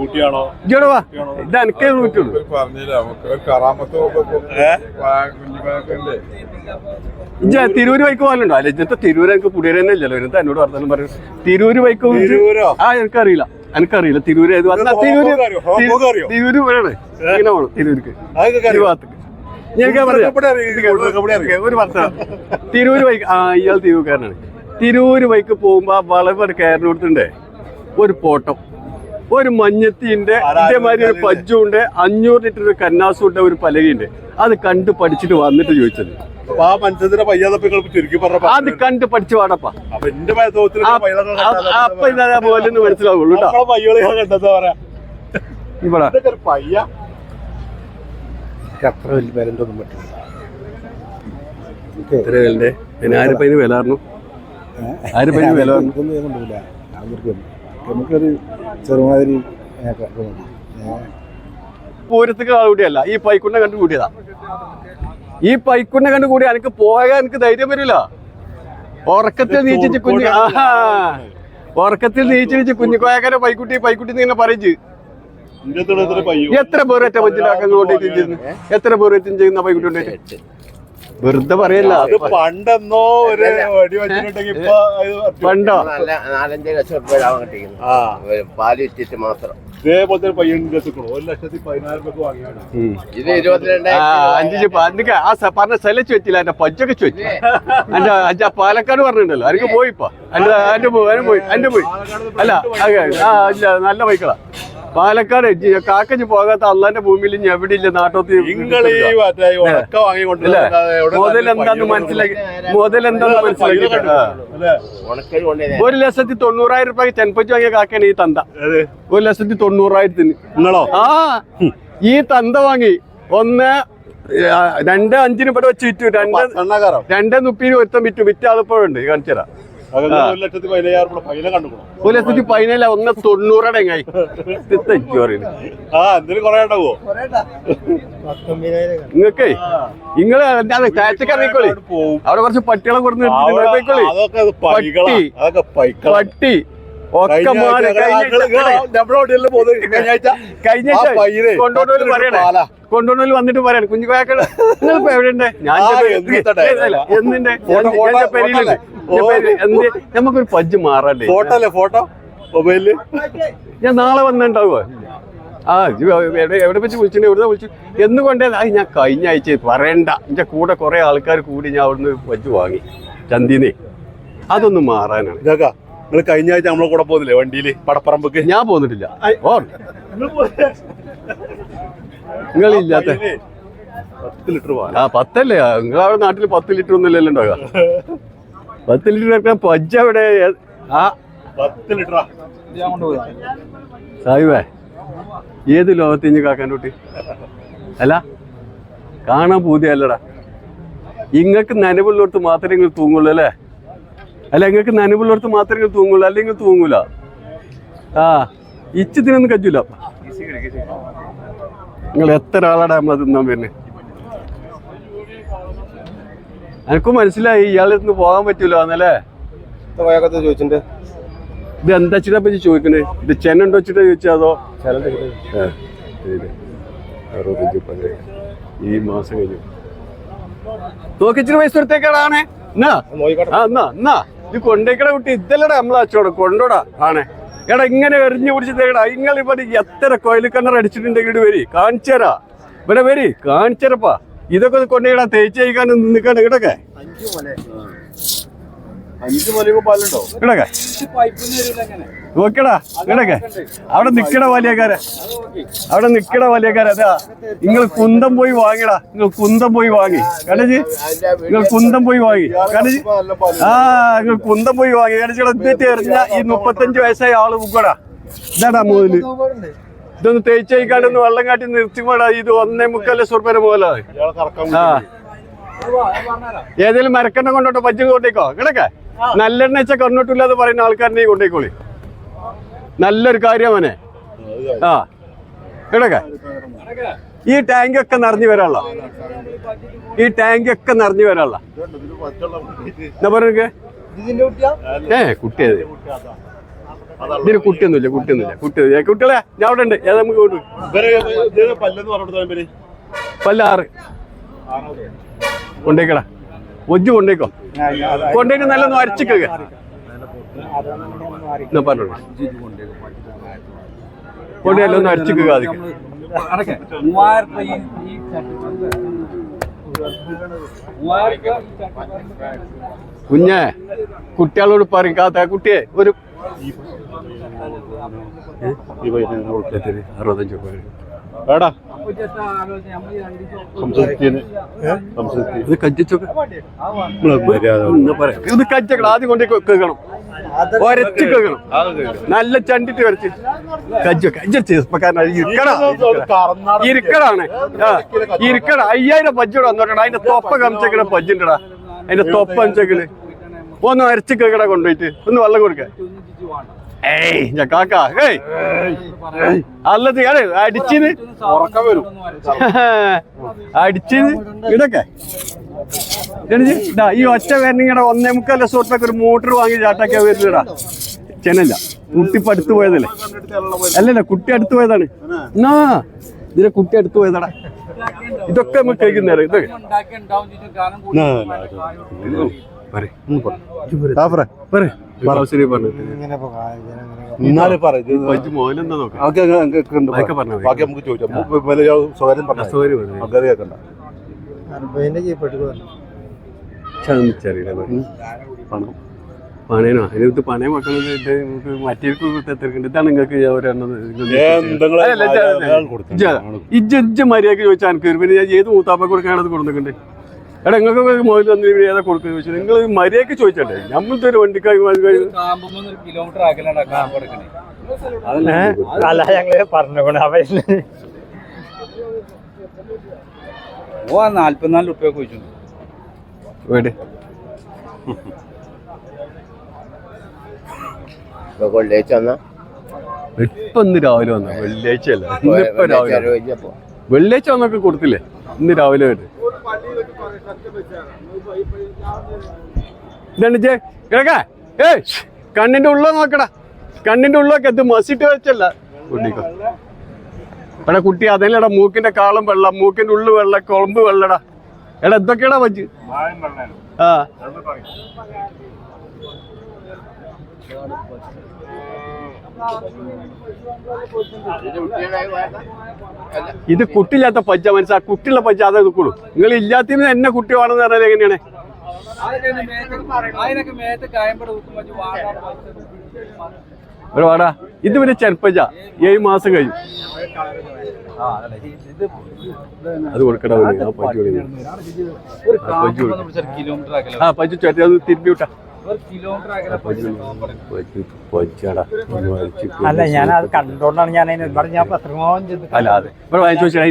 കുട്ടി ഇത് എനിക്കേ ഇജ്ജ തിരൂര് ബൈക്ക് പോകാനുണ്ടോ അല്ല ഇന്നത്തെ തിരൂര് എനിക്ക് പുതിയ തന്നെ ഇല്ലല്ലോ. എന്നിട്ട് എന്നോട് വർത്തമാനം പറയും തിരൂര് ബൈക്ക് ആ എനിക്കറിയില്ല. എനിക്കറിയില്ല. തിരൂര് ഏത് തിരൂര്? തിരൂര് പോയാണ് ഇങ്ങനെ പോണം തിരൂർക്ക്? ഭാഗത്തേക്ക്? ഒരു വർത്തമാനം തിരൂര് ബൈക്ക് ആ ഇയാൾ തിരൂർക്കാരനാണ്. തിരൂര് ബൈക്ക് പോകുമ്പോ ആ വളവ് കയറിനോടുത്തുണ്ടേ? ഒരു പോട്ടം. ഒരു മഞ്ഞത്തിന്റെ ഇതേമാതിരി ഒരു പജ്ജുണ്ട് അഞ്ഞൂറ് ലിറ്റർ ഒരു കന്നാസുണ്ട് ഒരു പലകയുണ്ട്. അത് കണ്ട് പഠിച്ചിട്ട് വന്നിട്ട് ചോദിച്ചത്. ആ മനുഷ്യത്തിന്റെ പയ്യാതപ്പ നിങ്ങൾ ചുരുക്കി പറഞ്ഞ അത് കണ്ട് പഠിച്ചു വാടപ്പാ അപ്പൊ എന്റെ ഇതാ പോലെ മനസ്സിലാവുള്ളൂ പറയാ. ഇവിടെ പയ്യ. അത്ര വലിയ പറ്റില്ല. എത്ര ഇതിന് വില പറഞ്ഞു? ആരിപ്പോ ഇതിന് വില പറഞ്ഞു? നമുക്കൊരു ചെറുമാതിരി. പൂരത്തേക്ക് ആൾ കൂടിയല്ല. ഈ പൈക്കുണ്ണ കണ്ടു കൂടിയതാ. ഈ പൈക്കുണ്ണ കണ്ടു കൂടി എനിക്ക് പോയാൽ എനിക്ക് ധൈര്യം വരില്ല. ഉറക്കത്തിൽ നീച്ചിച്ച് കുഞ്ഞു ആഹാ. ഉറക്കത്തിൽ നീച്ചിച്ച് കുഞ്ഞു കോയക്കാരെ പൈക്കുട്ടി പൈക്കുട്ടി ഇങ്ങനെ പറയിച്ച് എത്ര പേർ എത്ര പേർ മഞ്ചിലാക്കാൻ കൊണ്ടിട്ട് എത്ര പേരൊറ്റം ചെയ്യുന്ന പൈക്കുട്ടി ഉണ്ടായിട്ട് വെറുതെ പറയല്ല. അത് പണ്ടെന്നോ ഒരു വടി വെച്ചിട്ടുണ്ടെങ്കിൽ ഇപ്പൊ അത് പണ്ടോ? നാലഞ്ചു നാലഞ്ച് ലക്ഷം രൂപ ലാഭം കിട്ടിയിരുന്നു ആ. പാൽ വിറ്റിട്ട് മാത്രം. ഇതേപോലത്തെ ഒരു പയ്യന്റെ എത്തിക്കണോ ഒരു ലക്ഷത്തി പതിനായിരം രൂപ വാങ്ങിയാണ്. ഇത് ആ അഞ്ച് ആ സ- പറഞ്ഞ സ്ഥലച്ച് വെച്ചില്ല എന്റെ പച്ചൊക്കെ വെച്ചു. എന്റെ അഞ്ച പാലക്കാട് പറഞ്ഞിട്ടുണ്ടല്ലോ എനിക്ക് പോയിപ്പോ എന്റെ എന്റെ പോയി അതിന് പോയി എന്റെ പോയി അല്ല ആ നല്ല ബൈക്കളാ പാലക്കാട് കാക്കഞ്ഞ് പോകാത്ത അള്ളാന്റെ ഭൂമിയിൽ ഇനി എവിടെ ഇല്ല നാട്ടോത്തി മുതൽ എന്താന്ന് പയ്യോ മനസ്സിലാക്കി മുതൽ എന്താന്ന് മനസ്സിലാക്കി അല്ലേ? ഉണക്കൽ കൊണ്ടേ ഒരു ലക്ഷത്തി തൊണ്ണൂറായിരം രൂപ ചെൻപറ്റി വാങ്ങിയ കാക്കയാണ് ഈ തന്ത? ഒരു ലക്ഷത്തി തൊണ്ണൂറായിരത്തിന്. നിങ്ങളോ? ആ ഈ തന്ത വാങ്ങി. ഒന്ന് രണ്ട് അഞ്ചിന് ഇവിടെ വെച്ച് വിറ്റു. രണ്ട് രണ്ടേ മുപ്പിന് ഒരുത്തം വിറ്റു. വിറ്റ ആളിപ്പോഴുണ്ട്. കാണിച്ചു തരാം അതൊക്കെ ഒരു ലക്ഷത്തി പതിനേല ഒന്ന് തൊണ്ണൂറടെ എങ്ങായി ആ എന്തിനും കൊറേ ഉണ്ടാവോ? നിങ്ങക്കേ നിങ്ങൾ എന്താണ് അവിടെ കുറച്ച് പട്ടികളെ കൊടുത്ത് അവിടെ നിർത്തിക്കോളി അതൊക്കെ പൈകളാ. പട്ടി. പട്ടി. ഒക്കെ മാറി കഴിഞ്ഞ പറയണേ. വന്നിട്ട് പറയാണ്. കുഞ്ഞു കോയക്കൾ നിങ്ങളിപ്പോ എന്നിന്റെ ഫോട്ടോ, ഞാൻ- എന്തിന്റെ പെരിയിലുണ്ട്. നമുക്കൊരു പജ്ജ് മാറല്ലേ? ഫോട്ടോ അല്ലേ ഫോട്ടോ? മൊബൈലിൽ? ഞാൻ നാളെ വന്നിട്ടുണ്ടാവുക ആ എവിടെ എവിടെ വെച്ച് വിളിച്ചിട്ടുണ്ട്? എവിടെ വിളിച്ചു? എന്ന് കൊണ്ടേ അത് ഞാൻ കഴിഞ്ഞ ആഴ്ച പറയണ്ട. എന്റെ കൂടെ കുറെ ആൾക്കാർ കൂടി ഞാൻ അവിടുന്ന് വജ്ജ് വാങ്ങി. ചന്തിനെ അതൊന്നും മാറാനാണ്. ഇതൊക്കെ നിങ്ങൾ കഴിഞ്ഞ ആഴ്ച നമ്മളെ കൂടെ പോകുന്നില്ലേ വണ്ടിയിൽ പടപ്പറമ്പക്ക്? ഞാൻ പോന്നിട്ടില്ല. നിങ്ങളില്ലാത്ത പത്ത് ലിറ്റർ ആ പത്തല്ലേ? നിങ്ങളവിടെ നാട്ടിൽ പത്ത് ലിറ്റർ ഒന്നും ഇല്ലല്ലോ ഉണ്ടാവുക. പത്ത് ലിറ്റർ പജ്ജ അവിടെ. ആ. പത്ത് ലിറ്റർ സാഹിബേ ഏത് ലോകത്ത് ഇഞ്ഞ് കാക്കാൻ കുട്ടി അല്ല കാണാൻ പൂതിയല്ലടാ. ഇങ്ങക്ക് നനവുള്ളിടത്ത് മാത്രമേ നിങ്ങൾ തൂങ്ങുള്ളൂ അല്ലേ? അല്ല ഇങ്ങക്ക് നനവുള്ളിടത്ത് മാത്രമേ നിങ്ങൾ തൂങ്ങുള്ളൂ അല്ലെങ്കിൽ തൂങ്ങൂല? ആ ഇച്ചത്തിനൊന്നും കജ്ജൂല. നിങ്ങൾ എത്ര ആളാടാ നമ്മൾ തിന്നാൻ വരുന്നത് എനിക്കും മനസ്സിലായി ഇയാളുടെ അടുത്ത് പോകാൻ പറ്റൂല എന്നല്ലേ? പോയാക്കത്തെ ചോദിച്ചിട്ടുണ്ട്. ഇത് എന്താ വെച്ചിട്ടാ പറ്റി ചോദിക്കണേ? ഇത് ചെന്നുണ്ടോ വെച്ചിട്ടാ ചോദിച്ചതോ ഈ മാസം കഴിഞ്ഞു. നോക്കിച്ചിട്ട് പൈസ കൊടുത്തേക്കടാണേ എന്നാ? ആ എന്നാ എന്നാ? ഇത് കൊണ്ടേക്കട കുട്ടി ഇതല്ലടാ നമ്മളെ അച്ചോടെ കൊണ്ടോടാ. ആണേ. എടാ ഇങ്ങനെ എറിഞ്ഞു പിടിച്ചതേടാ നിങ്ങൾ ഇവിടെ എത്ര കോയിലിക്കണ്ണർ അടിച്ചിട്ടുണ്ടെങ്കിൽ വരി. കാണിച്ചേരാ. ഇവിടെ വരി കാണിച്ചരപ്പാ. ഇതൊക്കെ കൊണ്ടുപോയിടാ തേച്ച് കഴിക്കാൻ നിൽക്കാണ് കിടക്കെ അഞ്ച് ഇവിടൊക്കെ. നോക്കടാ ഇവിടൊക്കെ. അവിടെ നിക്കട വലിയക്കാരെ. അവിടെ നിക്കട വലിയക്കാരെ. അതാ നിങ്ങൾ കുന്തം പോയി വാങ്ങിടാ നിങ്ങൾ കുന്തം പോയി വാങ്ങി. കണ്ടജി നിങ്ങൾ കുന്തം പോയി വാങ്ങി. കണ്ടജി ആ നിങ്ങൾ കുന്തം പോയി വാങ്ങി. കണ്ടജി എന്നിട്ട് എറിഞ്ഞ ഈ മുപ്പത്തഞ്ച് വയസ്സായ ആൾ മുക്കടാ. ഇതാടാ മുതൽ. ഇതൊന്ന് തേച്ച് ഒന്ന് വെള്ളം കാട്ടി നിർത്തിപ്പോടാ ഇത് ഒന്നേ മുക്കാൽ ലക്ഷം റുപ്യ പോലെ. ഇയാളെ കറക്കാൻ ആ. ഏതെങ്കിലും മരക്കെണ്ണ കൊണ്ടോട്ടോ പച്ച കൊണ്ടേക്കോ കിടക്കെ നല്ലെണ്ണ വെച്ച കണ്ണോട്ടില്ലാതെ പറയുന്ന ആൾക്കാരനെ കൊണ്ടേക്കോളി നല്ലൊരു കാര്യമാണ് ആ. കിടക്കെ ഈ ടാങ്ക് ഒക്കെ നിറഞ്ഞു വരാനുള്ള. ഈ ടാങ്ക് ഒക്കെ നിറഞ്ഞു വരാനുള്ള. എന്നാ പറയുക ഏ കുട്ടിയത് ഇതിന് കുട്ടിയൊന്നുമില്ല കുട്ടിയൊന്നുമില്ല. കുട്ടിയൊന്നുമില്ല. കുട്ടികളെ ഞാൻ അവിടെ ഉണ്ട്. ഏതാ നമുക്ക് കൊണ്ട് ഇവരെ ഇത് പല്ലെന്ന് പറഞ്ഞു പേര്? പല്ല ആറ്. കൊണ്ടേക്കടാ. ഒജ്ജ് കൊണ്ടേക്കോ. കൊണ്ടേക്ക് നല്ലൊന്ന് അരച്ചിക്കുക എന്നാ പറഞ്ഞോളൂ. കൊണ്ടേയല്ലോ ഒന്ന് അരച്ചിക്കുക ആദ്യം. കുഞ്ഞേ കുട്ടികളോട് പറയും കാത്ത കുട്ടിയെ ഒരു ഈ പൈസ. അറുപത്തഞ്ച് രൂപ ഇത് കജ്ജക്കണം ആദ്യം കൊണ്ടേ കേൾക്കണം. ഒരച്ച് കേൾക്കണം. നല്ല ചണ്ടിട്ട് വരച്ച്. കജ്ജ കജ്ജ ചെറുപ്പക്കാരനാണ് ഇരിക്കടാ. ഇരിക്കടാണ്. ആ, ഇരിക്കട. അയ്യായിരം പജ്ജോടെ വന്നോട്ടാ അതിന്റെ തൊപ്പ കമിച്ചക്കട പജ്ജുണ്ടടാ. അതിന്റെ തൊപ്പ കമിച്ചക്കൽ ഒന്ന് അരച്ച് കേക്കട കൊണ്ടുപോയിട്ട്. ഒന്ന് വെള്ളം കൊടുക്ക. ഏയ് ഞാൻ കാക്ക ഏയ്. അല്ലത് ഏടേ അടിച്ചിന്. അടിച്ചിന്. ഇതാ ഈ ഒറ്റ വരണിങ്ങടെ ഒന്നേ മുക്കാൽ സുഹൃത്തൊക്കെ ഒരു മോട്ടർ വാങ്ങി ചാട്ടാക്കിയാ വരുന്നടാ ചെന്നല്ല. കുട്ടി ഇപ്പൊ അടുത്ത് പോയതല്ലേ? അല്ലല്ല കുട്ടി അടുത്ത് പോയതാണ്. എന്നാ ഇതിനെ കുട്ടി അടുത്ത് പോയതാടാ. ഇതൊക്കെ നമുക്ക് കഴിക്കുന്നേരം ഇതൊക്കെ. എന്നാലും പറ. അതൊക്കെ പറഞ്ഞാ. ബാക്കി നമുക്ക് ചോദിക്കാം. സ്വകാര്യം പറഞ്ഞു കേൾക്കണ്ട പണം. പണയനോ? അതിനകത്ത് പണയം നമുക്ക് മറ്റേക്ക് ഇതാണ് നിങ്ങൾക്ക് ഒരെണ്ണം ഇജ്ജ് മര്യാദയ്ക്ക് ചോദിച്ചാൽ എനിക്ക്. പിന്നെ ഞാൻ ഏത് മൂത്താപ്പ കൊടുക്കാനത് കൊടുക്കുന്നുണ്ട് എടാ നിങ്ങൾക്ക് മുതൽ തന്നെ ഏതാ കൊടുക്കുക ചോദിച്ചു നിങ്ങൾ മര്യാദയ്ക്ക് ചോദിച്ചണ്ടേ നമ്മൾ ഒരു വണ്ടിക്കായി കിലോമീറ്റർ അല്ല ഞങ്ങൾ അവ ഓ നാല്പത്തിനാല് റുപ്യ ചോദിച്ചു വീട്. വെള്ളിയാഴ്ച വന്നാ? ഇപ്പൊ ഇന്ന് രാവിലെ വന്ന. വെള്ളിയാഴ്ച അല്ല ഇന്നിപ്പോ രാവിലെ വെള്ളിയാഴ്ച വന്നൊക്കെ കൊടുത്തില്ലേ? ഇന്ന് രാവിലെ വരും ഇതാണ് ജെ കിടക്കാ. ഏ കണ്ണിന്റെ ഉള്ള നോക്കടാ. കണ്ണിന്റെ ഉള്ളൊക്കെ എന്ത് മസിട്ട് വെച്ചല്ല? കുട്ടിക്കോ എടാ കുട്ടി അതല്ലടാ മൂക്കിന്റെ കാളും വെള്ളം മൂക്കിന്റെ ഉള്ളു വെള്ള കുളമ്പ് വെള്ളടാ. എടാ എന്തൊക്കെയാടാ വച്ച് ആ. ഇത് കുട്ടിയില്ലാത്ത പജ്ജ മനസ്സാ കുട്ടിയുള്ള പജ്ജ അതേ നിൽക്കുള്ളൂ നിങ്ങൾ ഇല്ലാത്തതിന് എന്നെ കുട്ടി വേണമെന്ന് പറഞ്ഞാൽ എങ്ങനെയാണ് ഒരു വാടാ ഇത് പിന്നെ ചെറുപ്പജ ഏഴ് മാസം കഴിഞ്ഞു അത് കൊടുക്കടാ പജ്ജു ആ, വിട്ടാ അല്ല ഞാൻ അത് കണ്ടോണ്ടാണ് ഞാൻ അതിന് ഇവിടെ ഞാൻ ചെയ്ത് അല്ല അതെ ഇവിടെ വാങ്ങിച്ചു വെച്ചാൽ